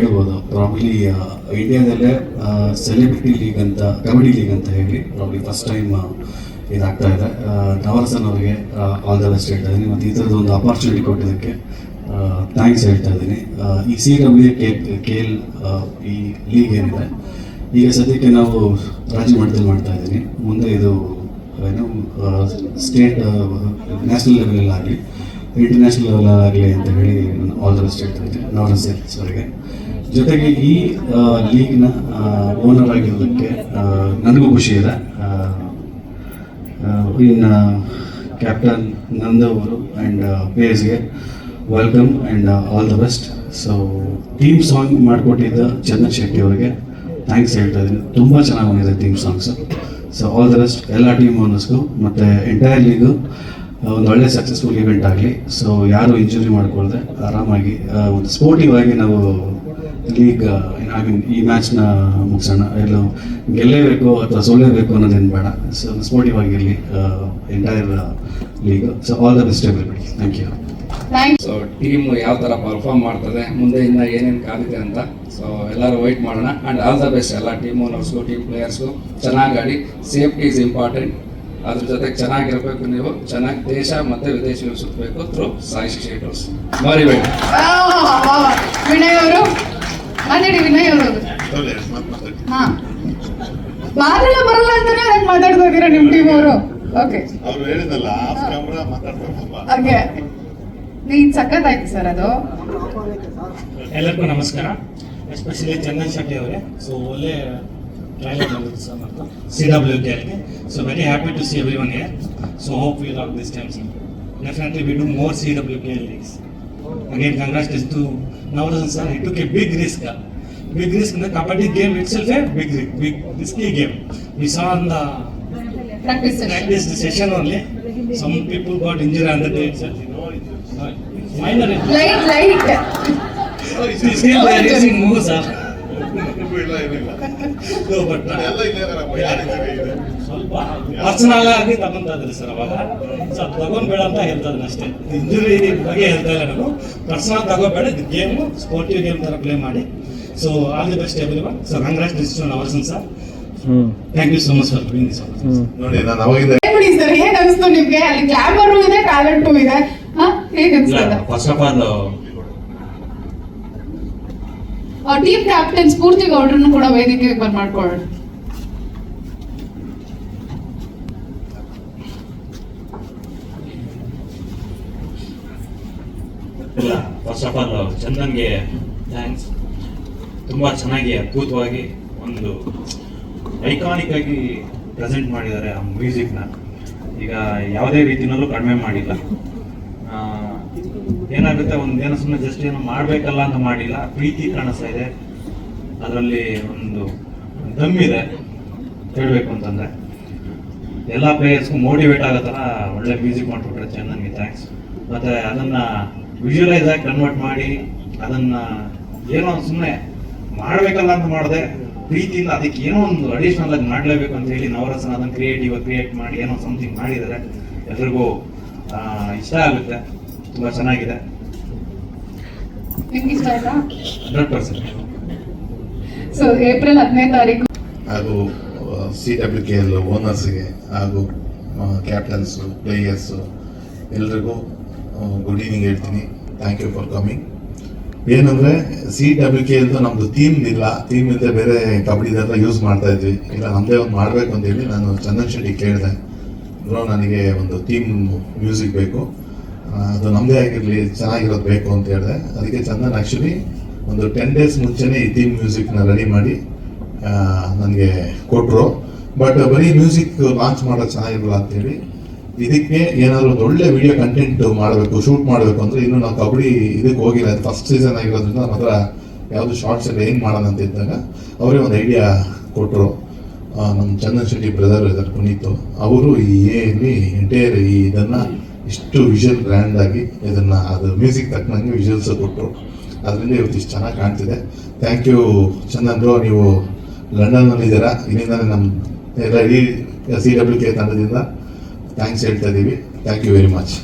ಹೇಳ್ಬೋದು. Probably ಇಂಡಿಯಾದಲ್ಲೇ celebrity league ಅಂತ kabaddi league ಅಂತ ಹೇಳಿ ಪ್ರಾಬ್ಲಿ ಫಸ್ಟ್ ಟೈಮ್ ಇದಾಗ್ತಾ ಇದೆ. ನವರಸನ್ ಅವರಿಗೆ ಆಲ್ ದ ಬೆಸ್ಟ್ ಹೇಳ್ತಾ ಇದ್ದೀನಿ. ಮತ್ತು ಈ ಥರದ್ದು ಒಂದು ಅಪಾರ್ಚುನಿಟಿ ಕೊಟ್ಟಿದ್ದಕ್ಕೆ ಥ್ಯಾಂಕ್ಸ್ ಹೇಳ್ತಾ ಇದ್ದೀನಿ. ಈ C W K K L ಈ ಲೀಗ್ ಏನಿದೆ ಈಗ ಸದ್ಯಕ್ಕೆ ನಾವು ರಾಜ್ಯ ಮಟ್ಟದಲ್ಲಿ ಮಾಡ್ತಾ ಇದ್ದೀನಿ. ಮುಂದೆ ಇದು ಏನು ಸ್ಟೇಟ್ ನ್ಯಾಷನಲ್ ಲೆವೆಲಲ್ಲಿ ಆಗಲಿ ಇಂಟರ್ನ್ಯಾಷನಲ್ ಲೆವೆಲಲ್ಲಾಗಲಿ ಆಗಲಿ ಅಂತ ಹೇಳಿ ಆಲ್ ದ ಬೆಸ್ಟ್ ಹೇಳ್ತಾ ಇದ್ದೀನಿ. ನವರಸ್ ಅವರಿಗೆ. ಜೊತೆಗೆ ಈ ಲೀಗ್ನ ಓನರ್ ಆಗಿರೋದಕ್ಕೆ ನನಗೂ ಖುಷಿ ಇದೆ. ಇನ್ನು ಕ್ಯಾಪ್ಟನ್ ನಂದ ಅವರು and ಪ್ಲೇಯರ್ಸ್ಗೆ welcome and all the best so theme song ಮಾಡಿಕೊಟ್ಟಿದ್ದ ಚಂದನ್ ಶೆಟ್ಟಿ ಅವರಿಗೆ ಥ್ಯಾಂಕ್ಸ್ ಹೇಳ್ತಾ ಇದ್ದೀನಿ. ತುಂಬ ಚೆನ್ನಾಗಿ ಬಂದಿದೆ theme songs so all the best ಎಲ್ಲ ಟೀಮ್ ಓನರ್ಸ್ಗೂ ಮತ್ತು ಎಂಟೈರ್ ಲೀಗು ಒಂದು ಒಳ್ಳೆ ಸಕ್ಸಸ್ಫುಲ್ ಇವೆಂಟ್ ಆಗಲಿ. ಸೊ ಯಾರು ಇಂಜುರಿ ಮಾಡಿಕೊಳ್ಳದೆ ಆರಾಮಾಗಿ ಒಂದು ಸ್ಪೋರ್ಟಿವ್ ಆಗಿ ನಾವು ಲೀಗ್ ಐ ಮೀನ್ ಈ ಮ್ಯಾಚ್ನ ಮುಗಿಸೋಣ. ಎಲ್ಲೋ ಗೆಲ್ಲೇಬೇಕು ಅಥವಾ ಸೋಲೇಬೇಕು ಅನ್ನೋದೇನು ಬೇಡ. ಸೊ ಸ್ಪೋರ್ಟಿವ್ ಆಗಿರಲಿ entire league so all the best everybody thank you so team ಯಾವ ಥರ ಪರ್ಫಾರ್ಮ್ ಮಾಡ್ತದೆ ಮುಂದೆ ಇನ್ನ ಏನೇನು ಕಾದಿದೆ ಅಂತ. ಸೊ ಎಲ್ಲರೂ ವೈಟ್ ಮಾಡೋಣ. ಆ್ಯಂಡ್ ಆಲ್ ದ ಬೆಸ್ಟ್ ಎಲ್ಲ ಟೀಮ್ ಓನರ್ಸ್ಗೂ ಟೀಮ್ ಪ್ಲೇಯರ್ಸ್ಗೂ ಚೆನ್ನಾಗಿ ಆಡಿ. ಸೇಫ್ಟಿ ಇಸ್ ಇಂಪಾರ್ಟೆಂಟ್ ಅದ್ರ ಜೊತೆಗೆ ಚೆನ್ನಾಗಿರಬೇಕು ನೀವು. ಚೆನ್ನಾಗಿ ದೇಶ ಮತ್ತು ವಿದೇಶಗಳು ಸುತ್ತಬೇಕು ಥ್ರೂ ಸಾಯಿ ಶೇಟರ್ಸ್ ಮರಿಬೇಡಿ ವಿನಯ್ ಅವರು ಮಾತಾಡಿ ವಿನಯ್ ಅವರು. ಹಾ. ಮಾತಾಡ ಬರಲ್ಲ ಅಂತಾನೆ ಅದಕ್ಕೆ ಮಾತಾಡ್ತಾ ಇದ್ದೀರಾ ನಿಮ್ ಟೀಮ್ ಅವರು? ಓಕೆ ಅವ್ರು ಹೇಳಿದಲ್ಲ ಆಫ್ ಕ್ಯಾಮ್ರಾ ಮಾತಾಡ್ತಾರೆ ಹಾಗೆ. ನೀನ್ ಸಖತ್ತಾಯ್ತು ಸರ್ ಅದು. ಎಲ್ಲರಿಗೂ ನಮಸ್ಕಾರ. ಎಸ್ಪೆಷಲಿ ಚಂದನ್ ಶೆಟ್ಟಿ ಅವರೇ. ಸೊ ಒಳ್ಳೆ ಟ್ರೈಲರ್ ಬಂದಿತ್ತು ಸರ್ ಮತ್ತು ಸಿ ಡಬ್ಲ್ಯೂ ಕೆ ಅಲ್ಲಿ so very happy to see every one year so hope we lock this time sir definitely we do more C W K L leagues again to to Navarasan sir a big risk big risk in the kabaddi game itself self a big big risky We saw saw on the practice practice the session only. Some people got injured on the day itself, you know. Uh, Minor. Light Still they are using moves, sir. Personal ಆಗಿ ತಗೊಂತಾ ಇದ್ರಿ sir ಅವಾಗ. So ತಗೊಂಡ್ಬೇಡ ಅಂತ ಹೇಳ್ತಾ ಅಷ್ಟೇ. Injury ಬಗ್ಗೆ ಹೇಳ್ತಾ ಇಲ್ಲ ನಾನು ಪರ್ಸನಲ್ ತಗೋಬೇಡ ಇದು ಗೇಮು ಸ್ಪೋರ್ಟಿವ್ ಗೇಮ್ ಥರ ಪ್ಲೇ ಮಾಡಿ. So all the best everyone so congratulation ಅವರ್ಸನ್ sir thank you so much for being this ನೋಡಿ ನಾನು ಅವಾಗಿಂದ ಸರ್ ಏನ್ ಅನಿಸ್ತು ನಿಮ್ಗೆ? ಅಲ್ಲಿ ಗ್ಲಾಮರು ಇದೆ ಟ್ಯಾಲೆಂಟು ಇದೆ. ಹಾ ಹೇಗ್ ಅನ್ಸ್ತದ first of all team captain Spoorthi ಗೌಡ್ರನ್ನು ಕೂಡ ವೇದಿಕೆಗೆ ಬಂದ್ ಮಾಡ್ಕೊಳ್ಳೋಣ. ಇಲ್ಲ ಫಸ್ಟ್ ಆಫ್ ಆಲ್ ಚಂದನ್ಗೆ ಥ್ಯಾಂಕ್ಸ್ ತುಂಬ ಚೆನ್ನಾಗಿ ಅದ್ಭುತವಾಗಿ ಒಂದು ಐಕಾನಿಕ್ ಆಗಿ ಪ್ರೆಸೆಂಟ್ ಮಾಡಿದ್ದಾರೆ ಆ ಮ್ಯೂಸಿಕ್ನ ಈಗ ಯಾವುದೇ ರೀತಿನಲ್ಲೂ ಕಡಿಮೆ ಮಾಡಿಲ್ಲ. ಏನಾಗುತ್ತೆ ಒಂದು ಏನೋ ಸುಮ್ಮನೆ ಜಸ್ಟ್ ಏನೋ ಮಾಡಬೇಕಲ್ಲ ಅಂತ ಮಾಡಿಲ್ಲ, ಪ್ರೀತಿ ಕಾಣಿಸ್ತಾ ಇದೆ. ಅದರಲ್ಲಿ ಒಂದು ದಮ್ಮಿದೆ ಹೇಳಬೇಕು ಅಂತಂದರೆ. ಎಲ್ಲ ಪ್ಲೇಯರ್ಸ್ಗೂ ಮೋಟಿವೇಟ್ ಆಗೋ ಥರ ಒಳ್ಳೆ ಮ್ಯೂಸಿಕ್ ಮಾಡಿಬಿಟ್ರೆ ಚೆನ್ನಾಗಿ ಥ್ಯಾಂಕ್ಸ್ ಮತ್ತು ಅದನ್ನು ವಿಜುವಲೈಸ್ ಆಗಿ ಕನ್ವರ್ಟ್ ಮಾಡಿ ಅದನ್ನು ಏನೋ ಸುಮ್ಮನೆ ಮಾಡಬೇಕಲ್ಲ ಅಂತ ಮಾಡಿದೆ ಪ್ರೀತಿಯಿಂದ ಅದಕ್ಕೆ ಏನೋ ಒಂದು ಅಡಿಷನಲ್ ಆಗಿ ಮಾಡಲೇಬೇಕು ಅಂತ ಹೇಳಿ ನವರಸನ ಅದನ್ನು ಕ್ರಿಯೇಟಿವ್ ಕ್ರಿಯೇಟ್ ಮಾಡಿ ಏನೋ ಸಮಥಿಂಗ್ ಮಾಡಿದರೆ ಎಲ್ರಿಗೂ ಇಷ್ಟ ಆಗುತ್ತೆ. ತುಂಬ ಚೆನ್ನಾಗಿದೆ. ನಿಮ್ಗೆ ಇಷ್ಟ ಆಯ್ತಾ? Hundred percent. ಸೊ ಏಪ್ರಿಲ್ ಹದಿನೈದು ತಾರೀಕು. ಹಾಗೂ ಸಿ ಡಬ್ಲ್ಯೂ ಕೆ ಎಲ್ ಓನರ್ಸ್ಗೆ ಹಾಗೂ ಕ್ಯಾಪ್ಟನ್ಸು ಪ್ಲೇಯರ್ಸು ಎಲ್ರಿಗೂ ಗುಡ್ ಈವ್ನಿಂಗ್ ಹೇಳ್ತೀನಿ. ಥ್ಯಾಂಕ್ ಯು ಫಾರ್ ಕಮಿಂಗ್ ಏನಂದ್ರೆ ಸಿ ಡಬ್ಲ್ಯೂ ಕೆ ಎಲ್ದು ನಮ್ದು ಥೀಮ್ ಇಲ್ಲ. ಥೀಮ್ ಇಲ್ಲದೆ ಬೇರೆ ಕಬಡ್ಡಿದೆಲ್ಲ ಯೂಸ್ ಮಾಡ್ತಾ ಇದ್ವಿ. ಇಲ್ಲ ನಮ್ಮದೇ ಒಂದು ಮಾಡಬೇಕು ಅಂತ ಹೇಳಿ ನಾನು ಚಂದನ್ ಶೆಟ್ಟಿ ಕೇಳಿದೆ. ಬ್ರೋ ನನಗೆ ಒಂದು ಥೀಮ್ ಮ್ಯೂಸಿಕ್ ಬೇಕು. ಅದು ನಮ್ಮದೇ ಆಗಿರಲಿ, ಚೆನ್ನಾಗಿರೋದು ಬೇಕು ಅಂತ ಹೇಳಿದೆ. ಅದಕ್ಕೆ ಚಂದನ್ ಆ್ಯಕ್ಚುಲಿ ಒಂದು ಟೆನ್ ಡೇಸ್ ಮುಂಚೆನೇ ಈ ಥೀಮ್ ಮ್ಯೂಸಿಕ್ನ ರೆಡಿ ಮಾಡಿ ನನಗೆ ಕೊಟ್ಟರು ಬಟ್ ಬರೀ ಮ್ಯೂಸಿಕ್ ಲಾಂಚ್ ಮಾಡೋದು ಚೆನ್ನಾಗಿರಲ್ಲ ಅಂತೇಳಿ ಇದಕ್ಕೆ ಏನಾದರೂ ಒಂದು ಒಳ್ಳೆ ವಿಡಿಯೋ ಕಂಟೆಂಟ್ ಮಾಡಬೇಕು ಶೂಟ್ ಮಾಡಬೇಕು ಅಂದರೆ ಇನ್ನು ನಾವು ಕಬಡ್ಡಿ ಇದಕ್ಕೆ ಹೋಗಿಲ್ಲ. ಫಸ್ಟ್ ಸೀಸನ್ ಆಗಿರೋದ್ರಿಂದ ನಮ್ಮ ಹತ್ರ ಯಾವುದು ಶಾರ್ಟ್ಸ್ ಎಲ್ಲ ಹೆಂಗೆ ಮಾಡೋಣ ಅಂತ ಇದ್ದಾಗ ಅವರೇ ಒಂದು ಐಡಿಯಾ ಕೊಟ್ಟರು ನಮ್ಮ ಚಂದನ್ ಶೆಟ್ಟಿ ಬ್ರದರ್ ಇದ್ದಾರೆ ಪುನೀತ್. ಅವರು ಈ ಏನ್ ಎಂಟೈರ್ ಈ ಇದನ್ನು ಇಷ್ಟು ವಿಷಲ್ ಗ್ರ್ಯಾಂಡ್ ಆಗಿ ಇದನ್ನ, ಅದು ಮ್ಯೂಸಿಕ್ ತಕ್ಕನಂಗೆ ವಿಷಲ್ಸ್ ಕೊಟ್ಟರು ಅದರಿಂದ ಇವತ್ತು ಇಷ್ಟು ಚೆನ್ನಾಗಿ ಕಾಣ್ತಿದೆ. ಥ್ಯಾಂಕ್ ಯು ಚಂದನ್ ಬ್ರೋ ನೀವು ಲಂಡನ್ನಲ್ಲಿ ಇದ್ದೀರಾ? ಇಲ್ಲಿಂದ ನಮ್ಮ ಎಲ್ಲ ಇಡೀ ಸಿ ಡಬ್ಲ್ಯೂ ಕೆ ತಂಡದಿಂದ ಥ್ಯಾಂಕ್ಸ್ ಹೇಳ್ತಾ ಇದ್ದೀವಿ ಥ್ಯಾಂಕ್ ಯು ವೆರಿ ಮಚ್